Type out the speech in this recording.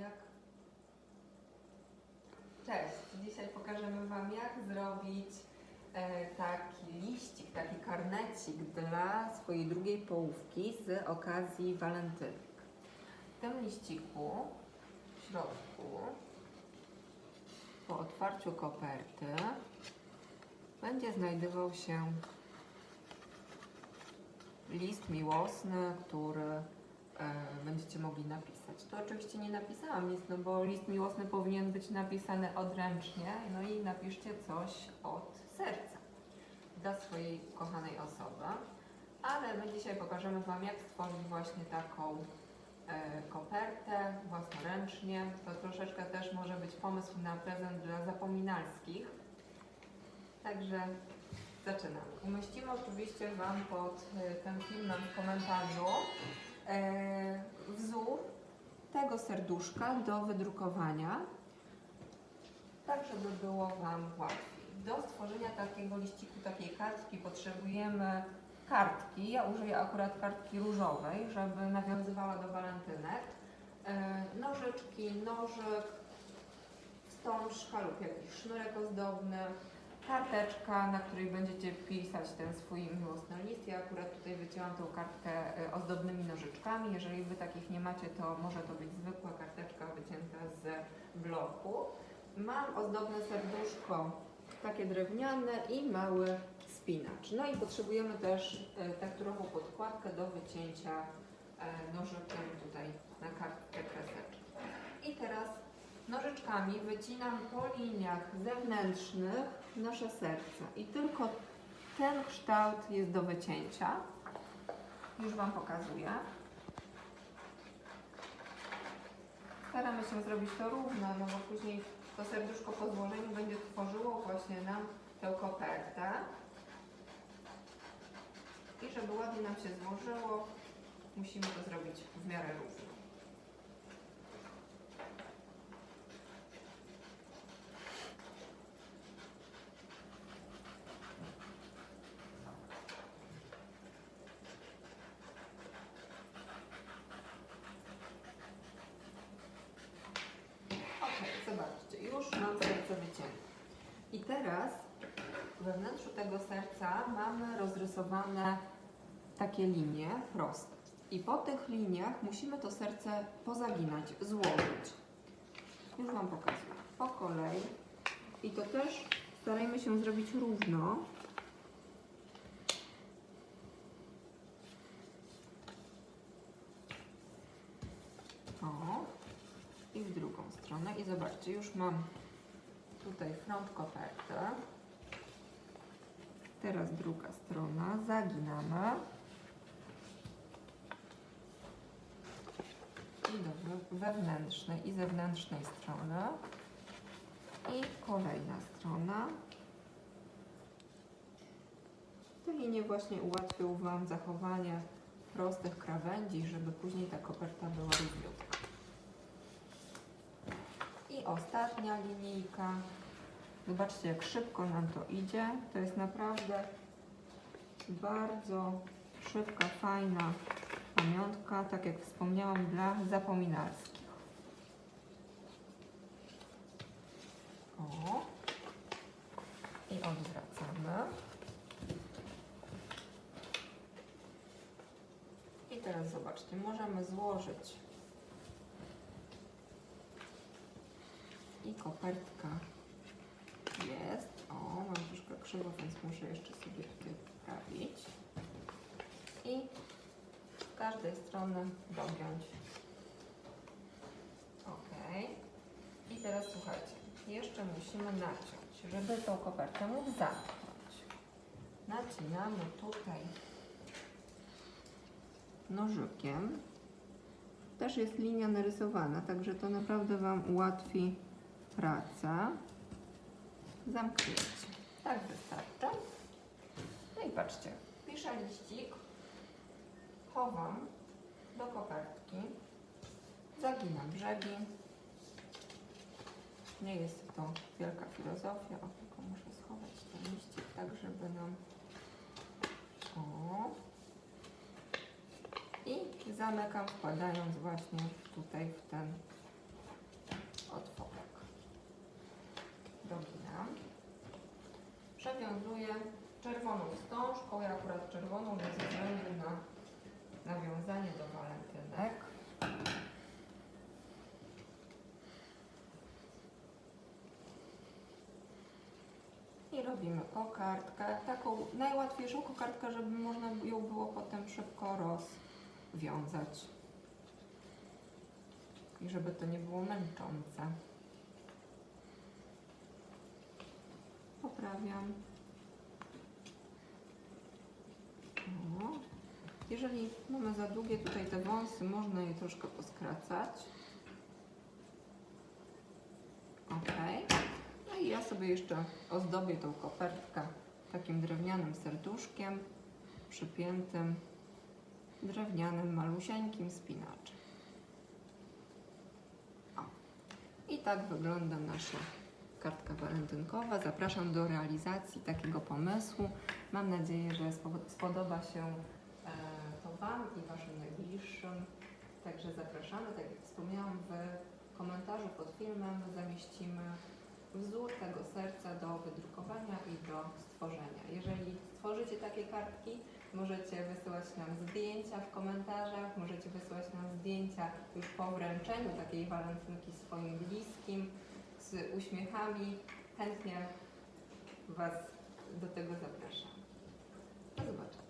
Jak... Cześć! Dzisiaj pokażemy Wam jak zrobić e, taki liścik, taki karnecik dla swojej drugiej połówki z okazji walentynek. W tym liściku w środku po otwarciu koperty będzie znajdował się list miłosny, który będziecie mogli napisać. To oczywiście nie napisałam nic, no bo list miłosny powinien być napisany odręcznie, no i napiszcie coś od serca dla swojej kochanej osoby. Ale my dzisiaj pokażemy Wam, jak stworzyć właśnie taką e, kopertę własnoręcznie. To troszeczkę też może być pomysł na prezent dla zapominalskich. Także zaczynamy. Umieścimy oczywiście Wam pod e, tym filmem w komentarzu e, wzór tego serduszka do wydrukowania, tak żeby było Wam łatwiej. Do stworzenia takiego liściku, takiej kartki potrzebujemy kartki. Ja użyję akurat kartki różowej, żeby nawiązywała do walentynek. E, nożyczki, nożyk, wstążka lub jakiś sznurek ozdobny, karteczka, na której będziecie pisać ten swój miłosny list. Ja akurat tutaj wycięłam tą kartkę e, ozdobnymi nożyczkami. Jeżeli Wy takich nie macie, to może to być zwykła karteczka wycięta z bloku. Mam ozdobne serduszko, takie drewniane i mały spinacz. No i potrzebujemy też e, tekturową podkładkę do wycięcia e, nożykiem tutaj na kartkę kreseczki. I teraz nożyczkami wycinam po liniach zewnętrznych nasze serce. I tylko ten kształt jest do wycięcia. Już Wam pokazuję. Staramy się zrobić to równo, no bo później to serduszko po złożeniu będzie tworzyło właśnie nam tę kopertę. I żeby ładnie nam się złożyło, musimy to zrobić w miarę równo. Ok, zobaczcie, już mam serce wycięte. I teraz we wnętrzu tego serca mamy rozrysowane takie linie proste. I po tych liniach musimy to serce pozaginać, złożyć. Już Wam pokazuję. Po kolei. I to też starajmy się zrobić równo. O. I w drugą stronę. I zobaczcie, już mam tutaj front koperty. Teraz druga strona. Zaginamy. I do we- wewnętrznej i zewnętrznej strony. I kolejna strona. Te linie właśnie ułatwią Wam zachowanie prostych krawędzi, żeby później ta koperta była równiutka. Ostatnia linijka. Zobaczcie, jak szybko nam to idzie. To jest naprawdę bardzo szybka, fajna pamiątka, tak jak wspomniałam, dla zapominalskich. O. I odwracamy. I teraz zobaczcie, możemy złożyć i kopertka jest. O, mam troszkę krzywo, więc muszę jeszcze sobie tutaj poprawić. I z każdej strony dogiąć. Ok. I teraz słuchajcie, jeszcze musimy naciąć, żeby tą kopertę móc zamknąć. Nacinamy tutaj nożykiem. Też jest linia narysowana, także to naprawdę Wam ułatwi pracę. Zamknięcie. Tak wystarczy. No i patrzcie, piszę liścik, chowam do kopertki, zaginam brzegi. Nie jest to wielka filozofia, o, tylko muszę schować ten liścik tak, żeby nam... O. I zamykam wkładając właśnie tutaj w ten przewiązuję czerwoną wstążką, ja akurat czerwoną ze względu na nawiązanie do walentynek. I robimy kokardkę, taką najłatwiejszą kokardkę, żeby można ją było potem szybko rozwiązać. I żeby to nie było męczące. Poprawiam. O. Jeżeli mamy za długie tutaj te wąsy, można je troszkę poskracać. Ok. No i ja sobie jeszcze ozdobię tą kopertkę takim drewnianym serduszkiem przypiętym drewnianym, malusieńkim spinaczem. O. I tak wygląda nasza kartka walentynkowa. Zapraszam do realizacji takiego pomysłu. Mam nadzieję, że spo- spodoba się e, to Wam i Waszym najbliższym. Także zapraszamy, tak jak wspomniałam, w komentarzu pod filmem zamieścimy wzór tego serca do wydrukowania i do stworzenia. Jeżeli stworzycie takie kartki, możecie wysyłać nam zdjęcia w komentarzach, możecie wysyłać nam zdjęcia już po wręczeniu takiej walentynki swoim bliskim z uśmiechami. Chętnie Was do tego zapraszam. Do zobaczenia.